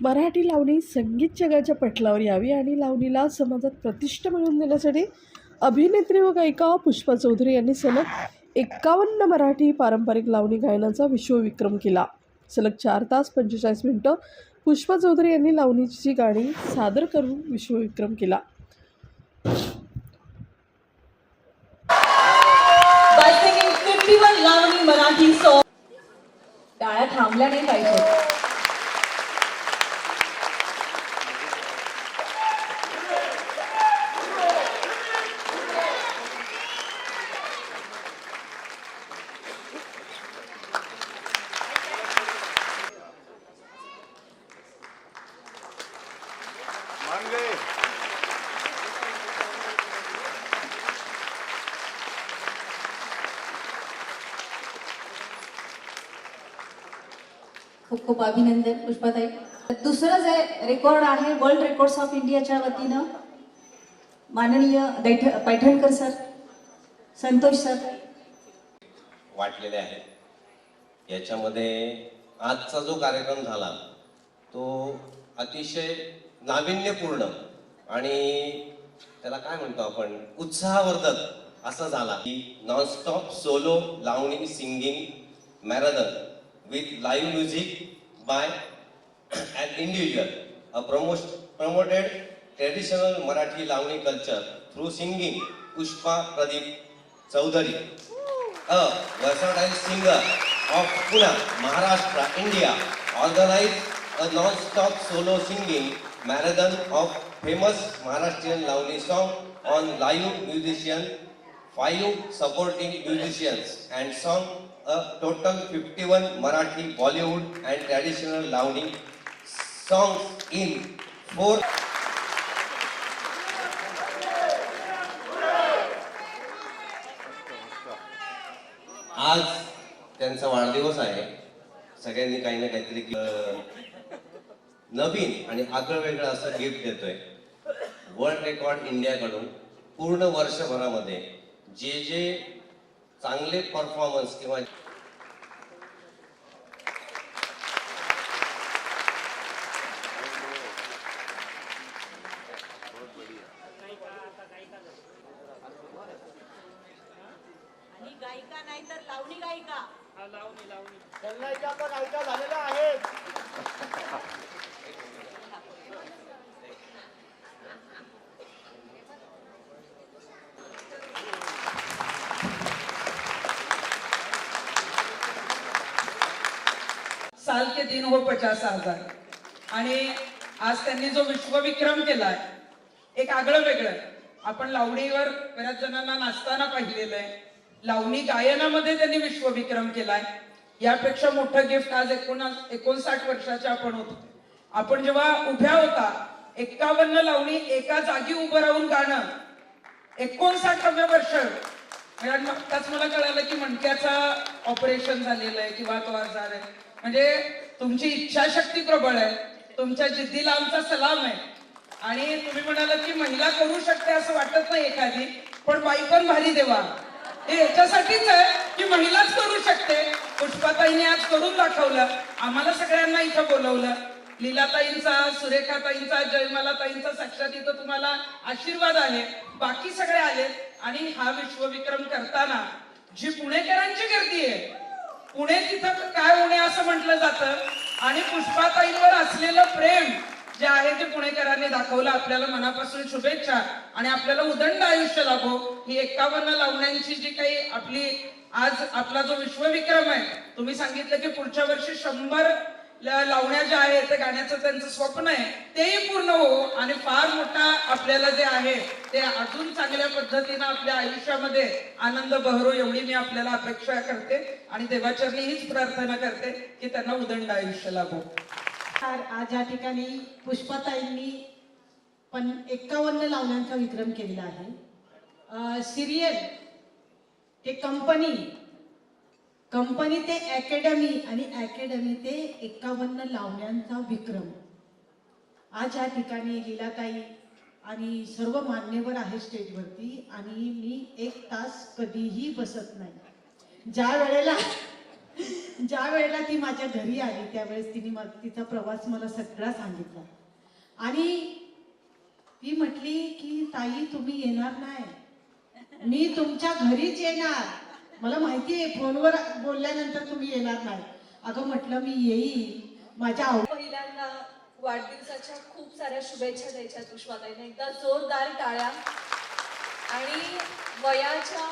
मराठी लावणी संगीत जगाच्या पटलावर यावी आणि लावणीला समाजात प्रतिष्ठा मिळवून देण्यासाठी अभिनेत्री व गायिका पुष्पा चौधरी यांनी सलग एक्कावन्न मराठी पारंपरिक लावणी गायनाचा विश्वविक्रम केला. सलग चार तास पंचेचाळीस मिनटं पुष्पा चौधरी यांनी लावणीची गाणी सादर करून विश्वविक्रम केला by singing 51 Lavani Marathi songs. टाळ्या थांबल्या नाही पाहिजे मानले खूप खूप अभिनंदन पुष्पाताई. दुसरं जे रेकॉर्ड आहे वर्ल्ड रेकॉर्ड्स ऑफ इंडियाच्या वतीनं माननीय दैठ पैठणकर सर संतोष सर. वाटलेले आहेत याच्यामध्ये आजचा जो कार्यक्रम झाला तो अतिशय नाविन्यपूर्ण आणि त्याला काय म्हणतो आपण? उत्साहवर्धक असा झाला. की nonstop solo lavani singing marathon with live music by an individual, a promost, promoted traditional Marathi Lavani culture through singing Pushpa Pradeep Chaudhary, a versatile singer of Pune, Maharashtra, India, organized a non-stop solo singing marathon of famous Maharashtrian Lavani song on live musician, five supporting musicians and song a total 51 Marathi, Bollywood and traditional Lavani songs in four आज त्यांचा वाढदिवस आहे. सगळ्यांनी काही ना काहीतरी नवीन आणि आगळं वेगळं असं गिफ्ट देतोय. वर्ल्ड रेकॉर्ड इंडियाकडून पूर्ण वर्षभरामध्ये जे जे चांगले परफॉर्मन्स किंवा आणि गायिका नाही तर लावणी गायिका. त्यांना पण ऐका झालेला आहे साल के दिन हो पचास हजार. आणि आज त्यांनी जो विश्वविक्रम केलाय एक आगळं वेगळं. आपण लावणीवर बऱ्याच जणांना नाचताना पाहिलेलं आहे. लावणी गायनामध्ये त्यांनी विश्वविक्रम केलाय. यापेक्षा मोठं गिफ्ट आज एकोणास एकोणसाठ वर्षाचे आपण होतो. आपण जेव्हा उभ्या होता एक्कावन्न लावणी एका जागी उभं राहून गाणं एकोणसाठाव्या वर्ष आणि आत्ताच मला कळालं की मणक्याचा ऑपरेशन झालेलं आहे किंवा तो आजार आहे म्हणजे तुमची इच्छाशक्ती प्रबळ आहे. तुमच्या जिद्दीला आमचा सलाम आहे. आणि तुम्ही म्हणालात की महिला करू शकते असं वाटत नाही एखादी पण बाई पण भारी देवा. हे याच्यासाठीच आहे की महिलाच करू शकते. पुष्पाताईने आज करून दाखवलं. आम्हाला सगळ्यांना इथं बोलवलं. लीलाताईंचा सुरेखाताईंचा जयमालाताईंचा साक्षात इथं तुम्हाला आशीर्वाद आहे. बाकी सगळे आले. आणि हा विश्वविक्रम करताना जी पुणेकरांची गर्दी आहे पुणे तिथं काय होणे असं म्हटलं जातं आणि पुष्पाताईंवर असलेलं प्रेम जे आहे ते पुणेकरांनी दाखवलं. आपल्याला मनापासून शुभेच्छा आणि आपल्याला उदंड आयुष्य लाभो. ही एकावन्न लावण्यांची जी काही आपली आज आपला जो विश्वविक्रम आहे तुम्ही सांगितलं की पुढच्या वर्षी शंभर लावण्या ज्या आहेत ते गाण्याचं त्यांचं स्वप्न आहे तेही पूर्ण हो आणि फार मोठा आपल्याला जे आहे ते अजून चांगल्या पद्धतीनं आपल्या आयुष्यामध्ये आनंद बहरो एवढी मी आपल्याला अपेक्षा करते आणि देवाचरणी हीच प्रार्थना करते की त्यांना उदंड आयुष्य लाभो आज या ठिकाणी पुष्पाताईंनी पण एक्कावन्न लावण्यांचा विक्रम केलेला आहे. सिरियल ते कंपनी कंपनी ते अकॅडमी आणि अकॅडमी ते एक्कावन्न लावण्यांचा विक्रम. आज या ठिकाणी लीलाताई आणि सर्व मान्यवर आहे स्टेजवरती आणि मी एक तास कधीही बसत नाही. ज्या वेळेला ज्या वेळेला ती माझ्या घरी आली त्यावेळेस तिने तिचा प्रवास मला सगळा सांगितला. आणि ती म्हटली की ताई तुम्ही येणार नाही. मी तुमच्या घरीच येणार. मला माहिती आहे फोनवर बोलल्यानंतर तुम्ही येणार नाही. अगं म्हटलं मी येईल माझ्या आव पहिल्यांदा वाढदिवसाच्या खूप साऱ्या शुभेच्छा द्यायच्या पुष्पाताईने एकदा जोरदार टाळ्या. आणि वयाच्या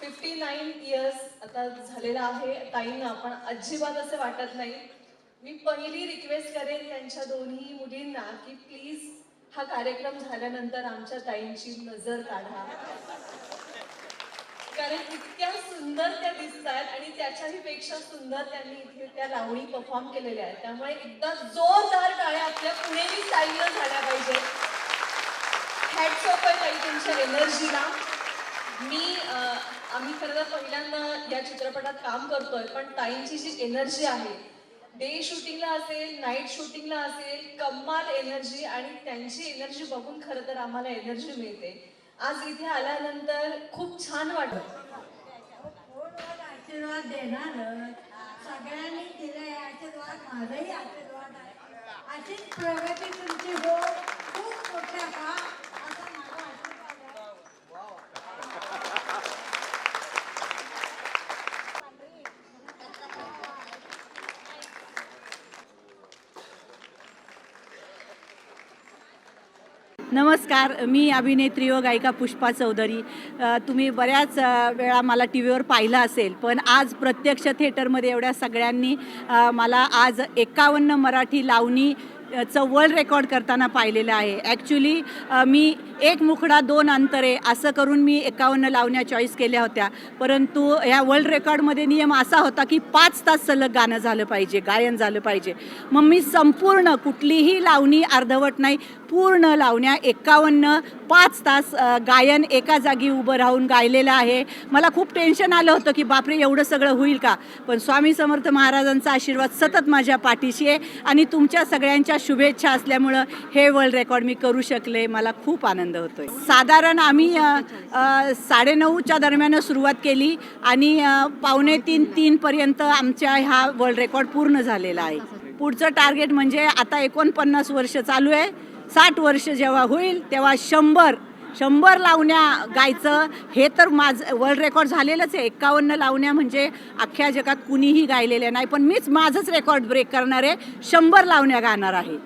फिफ्टी नाईन इयर्स आता झालेला आहे. ताईंना पण अजिबात असं वाटत नाही. मी पहिली रिक्वेस्ट करेन त्यांच्या दोन्ही मुलींना की प्लीज हा कार्यक्रम झाल्यानंतर आमच्या ताईंची नजर काढा. कारण इतक्या सुंदर त्या दिसत आहेत आणि त्याच्याही पेक्षा सुंदर त्यांनी इथे त्या लावणी परफॉर्म केलेल्या आहेत. त्यामुळे एकदा जोरदार टाळ्या आपल्या पुणेरी स्टाईलनं झाल्या पाहिजे. हॅट्स ऑफ आहे ताई तुमच्या एनर्जीला मी आम्ही खरं तर पहिल्यांदा या चित्रपटात काम करतोय पण ताईंची जी एनर्जी आहे डे शूटिंगला असेल नाईट शूटिंगला असेल कमाल एनर्जी आणि त्यांची एनर्जी बघून खरं तर आम्हाला एनर्जी मिळते. आज इथे आल्यानंतर खूप छान वाटत आशीर्वाद देणार. सगळ्यांनी दिले आशीर्वाद माझाही आशीर्वाद आहे. अशीच प्रगती तुमची हो खूप मोठ्या का असा माझा आशीर्वाद आहे नमस्कार मी अभिनेत्री व गायिका पुष्पा चौधरी. तुम्ही बऱ्याच वेळा मला टी व्हीवर पाहिलं असेल पण आज प्रत्यक्ष थिएटरमध्ये एवढ्या सगळ्यांनी मला आज एकावन्न मराठी लावणी चं वर्ल्ड रेकॉर्ड करताना पाहिलेलं आहे. ॲक्च्युली मी एक मुखडा दोन अंतरे असं करून मी एकावन्न लावण्या चॉईस केल्या होत्या. परंतु ह्या वर्ल्ड रेकॉर्डमध्ये नियम असा होता की पाच तास सलग गाणं झालं पाहिजे गायन झालं पाहिजे. मग मी संपूर्ण कुठलीही लावणी अर्धवट नाही पूर्ण लावण्या एकावन्न पाच तास गायन एका जागी उभं राहून गायलेलं आहे. मला खूप टेन्शन आलं होतं की बापरे एवढं सगळं होईल का? पण स्वामी समर्थ महाराजांचा आशीर्वाद सतत माझ्या पाठीशी आहे आणि तुमच्या सगळ्यांच्या शुभेच्छा असल्यामुळं हे वर्ल्ड रेकॉर्ड मी करू शकले. मला खूप आनंद होतोय. साधारण आम्ही साडेनऊच्या दरम्यान सुरुवात केली आणि पावणे तीन तीनपर्यंत आमच्या ह्या वर्ल्ड रेकॉर्ड पूर्ण झालेला आहे. पुढचं टार्गेट म्हणजे आता एकोणपन्नास वर्ष चालू आहे. साठ वर्ष जेव्हा होईल तेव्हा शंभर शंभर लावण्या गायचं हे तर माझं वर्ल्ड रेकॉर्ड झालेलंच आहे. एकावन्न लावण्या म्हणजे अख्ख्या जगात कुणीही गायलेल्या नाही पण मीच माझंच रेकॉर्ड ब्रेक करणार आहे. शंभर लावण्या गाणार आहे.